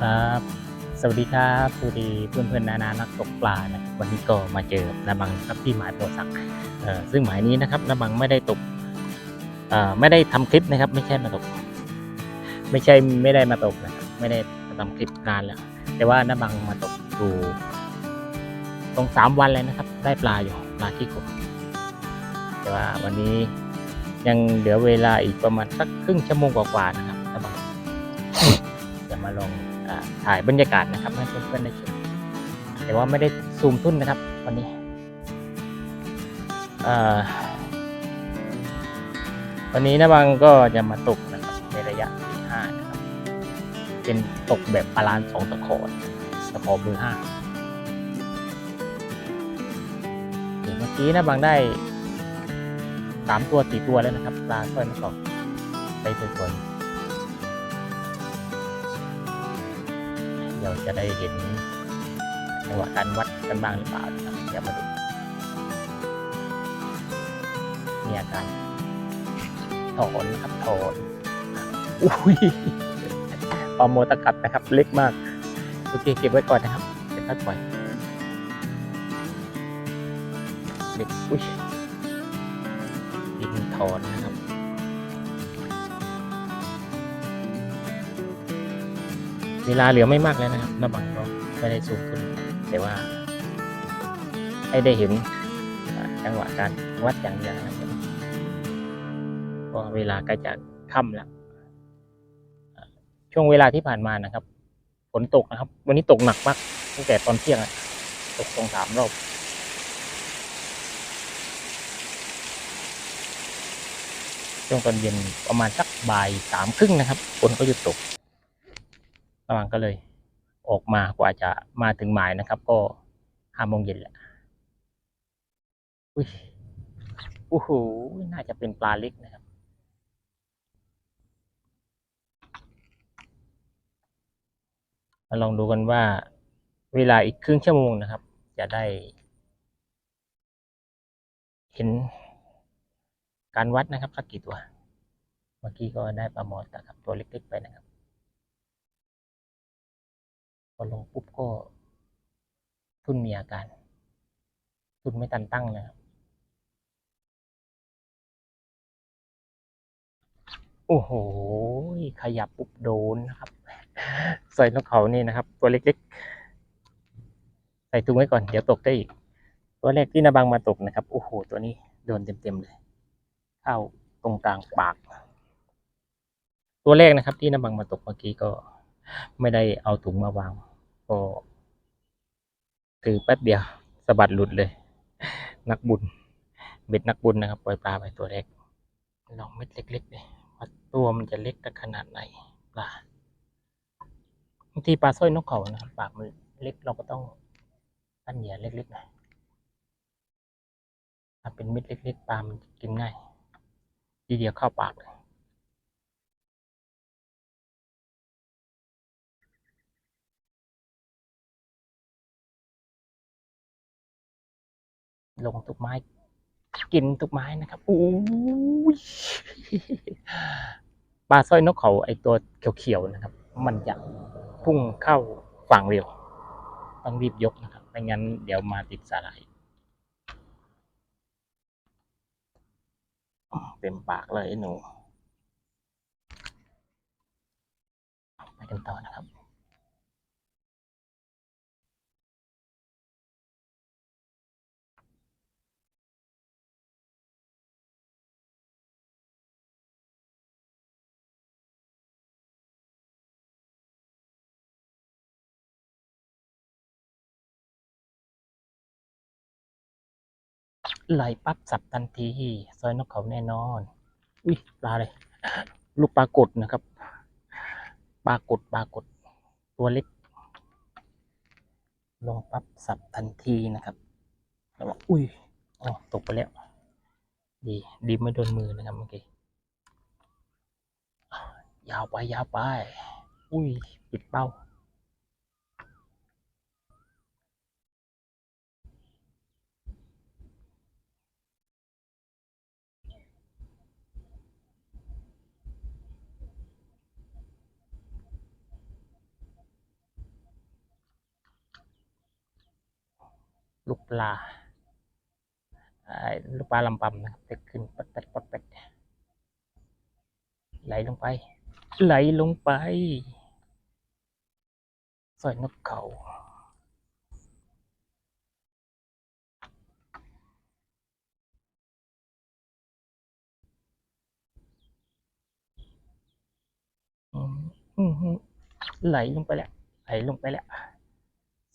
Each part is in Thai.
ครับ สวัสดีครับสวัสดีเพื่อนเพื่อนๆนานานักตกปลานะครับวันนี้ก็มาเจอนาบังครับที่หมายโพสักซึ่งหมายนี้นะครับนาบังไม่ได้ตกไม่ได้ทำคลิปนะครับ ไม่ใช่มาตก ไม่ใช่ไม่ได้มาตกนะครับไม่ได้มาทำคลิปนานแล้วแต่ว่านาบังมาตกอยู่ตรงสามวันเลยนะครับ ได้ปลาอยู่ปลาที่กบแต่ว่าวันนี้ยังเหลือเวลาอีกประมาณสักครึ่งชั่วโมงกว่าๆนะครับนาบังจะมาลอง ถ่ายบรรยากาศนะครับให้เพื่อนๆได้ชมแต่ว่าไม่ได้ซูมทุ่นนะครับวันนี้วันนี้นะบางก็จะมาตกนะครับในระยะที่ห้านะครับเป็นตกแบบปลาลานสองตะขอตะขอมือห้าเดี๋ยวเมื่อกี้นะบางได้สามตัวสี่ตัวแล้วนะครับปลาสร้อยมะกอกไปสวยๆ เดี๋ยวจะได้เห็นจังหวะการวัดกันบ้างหรือเปล่านะครับเดี๋ยวมาดูมีอาการถอนครับถอนอุ้ยปลาโมตะกัดนะครับ เล็กมาก โอเค เก็บไว้ก่อนนะครับเดี๋ยวค่อยปล่อยเด็กอุ้ยดินถอนนะครับ เวลาเหลือไม่มากแล้วนะครับน้าบังก็ไม่ได้สูงขึ้น แต่ว่า ให้ได้เห็นจังหวะการวัดอย่างเดียวนะครับเพราะเวลาใกล้จะค่ำแล้วช่วงเวลาที่ผ่านมานะครับฝนตกนะครับ วันนี้ตกหนักมากตั้งแต่ตอนเที่ยงตกสองสามรอบช่วงตอนเย็นประมาณสักบ่ายสามครึ่งนะครับฝนก็หยุดตก ระหว่างก็เลยออกมากว่าจะมาถึงหมายนะครับ ก็ห้าโมงเย็นแหละอุ้ยโอ้โหน่าจะเป็นปลาเล็กนะครับ มาลองดูกันว่า เวลาอีกครึ่งชั่วโมงนะครับ จะได้ เห็นการวัดนะครับสักกี่ตัว เมื่อกี้ก็ได้ปลาหมอตะครับ ตัวเล็กๆไปนะครับ พอลงปุ๊บก็ทุนมีอาการ ทุนไม่ตันตั้งเลยครับโอ้โห ขยับปุ๊บโดนนะครับ ใส่นกเขานี่นะครับ ตัวเล็กๆ ใส่ถุงไว้ก่อน เดี๋ยวตกได้อีก ตัวแรกที่นาบังมาตกนะครับ โอ้โห ตัวนี้โดนเต็มๆเลย เข้าตรงกลางปาก ตัวแรกนะครับที่นาบังมาตกเมื่อกี้ก็ ไม่ได้เอาถุงมาวาง ก็ถือแป๊บเดียวสะบัดหลุดเลย นักบุญ เบ็ดนักบุญนะครับ ปล่อยปลาไปตัวแรกลองเม็ดเล็กๆเลยว่าตัวมันจะเล็กขนาดไหนปลาบางทีปลาสร้อยนกเขานะครับปากมันเล็กเราก็ต้องตั้นเหยียเล็กๆหน่อยถ้าเป็นเม็ดเล็กๆปลามันกินง่ายทีเดียวเข้าปากเลย ลงทุกไม้ กินทุกไม้นะครับโอ้ยปลาสร้อยนกเขาไอตัวเขียวๆนะครับ มันจะพุ่งเข้าฝั่งเร็ว ต้องรีบยกนะครับไม่งั้นเดี๋ยวมาติดสาหร่ายเต็มปากเลยไอ้หนู ไปกันต่อนะครับ ไหลปั๊บสับทันทีซอยนกเขาแน่นอน อุ้ยปลาเลย ลูกปลากดนะครับ ปลากดปลากด ตัวเล็ก ลงปั๊บสับทันทีนะครับแล้วว่าอุ้ยอ๋อตกไปแล้ว ดี ดีไม่โดนมือนะครับเมื่อกี้ ยาวไปยาวไป อุ้ย ปิดเป้า ลูกปลาลูกปลาลำปำนะครับเต็กขึ้นปัดแปดปัดแปดไหลลงไป ไหลลงไปสอยนกเขาอืมอืมฮึไหลลงไปแล้วไหลลงไปแล้ว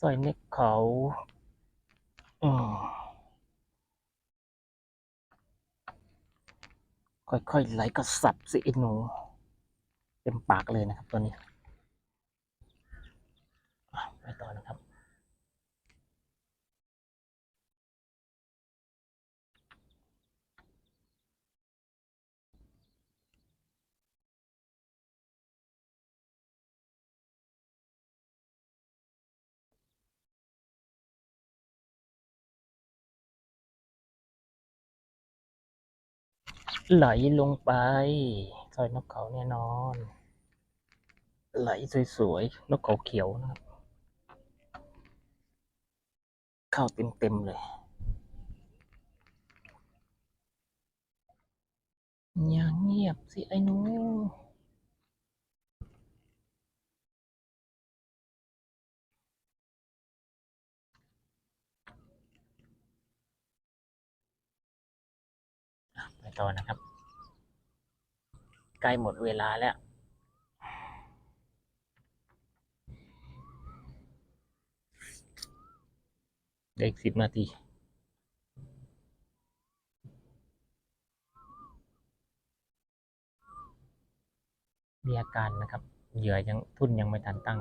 สอยเน็กเขา ค่อยๆไหลก็สับสิไอ้หนู เต็มปากเลยนะครับตัวนี้อะไปต่อนะครับ ไหลลงไปซอยนกเขาแน่นอน ไหลสวยๆ นกเขาเขียวนะครับ เข้าเต็มๆเลยอย่าเงียบสิไอ้หนูอะไป ต่อนะครับ ใกล้หมดเวลาแล้วเด็กสิบนาทีมีอาการนะครับเหยื่อยังทุ่นยังไม่ทันตั้ง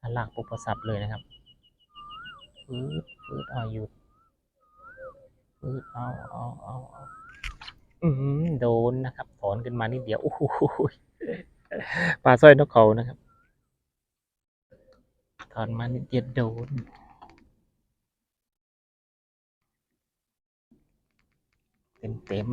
ถ้าลากปุ๊บก็สับเลยนะครับฟืดฟืดเอาหยุด เอาเอาเอาเอาอืมโดนนะครับ ถอนขึ้นมานิดเดียวโอ้โหปลาสร้อยนกเขานะครับ ถอนมานิดเดียวโดนเต็มเต็ม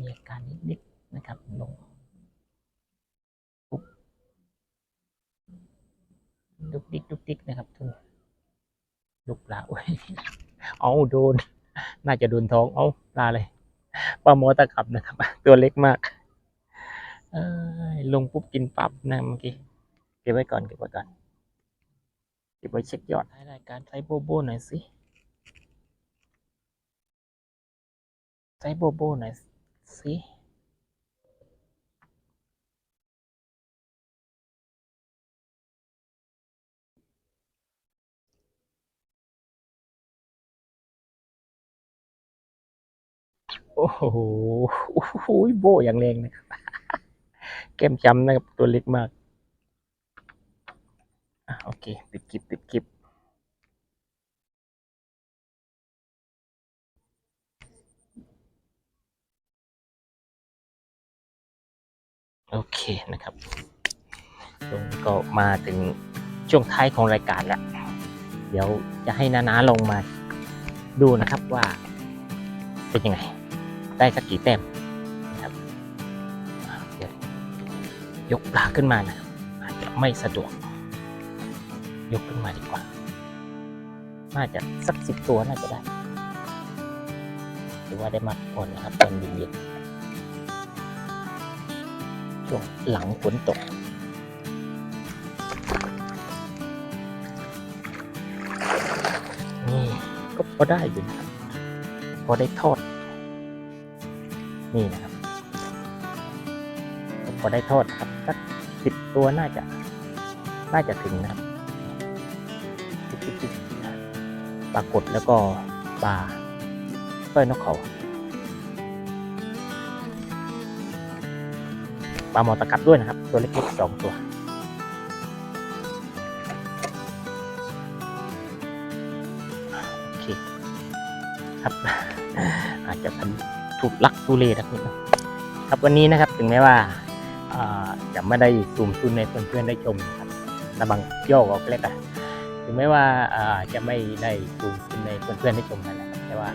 มีอาการนิดๆนะครับลงปุ๊บดุกดิกดุกดิกนะครับทุนลูกปลาโอ้ยเอาโดน น่าจะโดนท้องเอาปลาเลยปลาหมอตะขับนะครับ ตัวเล็กมากเอ้ยลงปุ๊บกินปั๊บนะเมื่อกี้เก็บไว้ก่อนเก็บไว้ก่อนเก็บไว้เช็คยอดให้รายการไซโบโบหน่อยสิไซโบโบหน่อยสิ โอ้โหโอ้โหโบอย่างแรงนะครับ แก้มจำนะครับ ตัวเล็กมาก โอเคปิดคลิปปิดคลิ โอเคนะครับลงก็มาถึงช่วงท้ายของรายการแล้ว เดี๋ยวจะให้นานาลงมาดูนะครับว่าเป็นยังไง ได้สักกี่แต้มนะครับยยกปลาขึ้นมานะอาจจะไม่สะดวก ยกขึ้นมาดีกว่า น่าจะสักสิบตัวน่าจะได้ หรือว่าได้มากก่อนนะครับตอนเย็นๆ ช่วงหลังฝนตก นี่ก็พอได้อยู่นะครับ พอได้ทอด นี่นะครับก็พอได้ทอดครับสักสิบตัวน่าจะ น่าจะถึงนะครับจิ๊บๆๆปลากดแล้วก็ปลาสร้อยนกเขา ปลาหมอตะกัดด้วยนะครับ ตัวเล็กๆสองตัวโอเคครับ อาจจะทันถูกลักทุเลนะนิดนึงครับวันนี้นะครับถึงแม้ว่าจะไม่ได้ซูมทุนในเพื่อนๆได้ชมนะครับนาบังโยกออกเล็กอะถึงแม้ว่าจะไม่ได้ดูในเพื่อนๆได้ชมกันนะครับแต่ว่า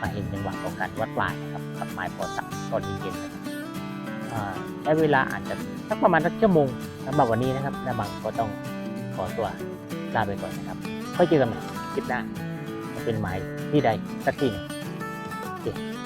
มาเห็นจังหวะของการวัดวายนะครับกับไม้พอสักตอนเย็นๆนะครับ ช้เวลาอาจจะสักประมาณสักชั่วโมงสำหรับวันนี้นะครับนาบังก็ต้องขอตัวลาไปก่อนนะครับค่อยเจอกันใหม่คลิปหน้าจะเป็นหมายที่ใดสักที่หนึ่งโอเคสวัสดีครับ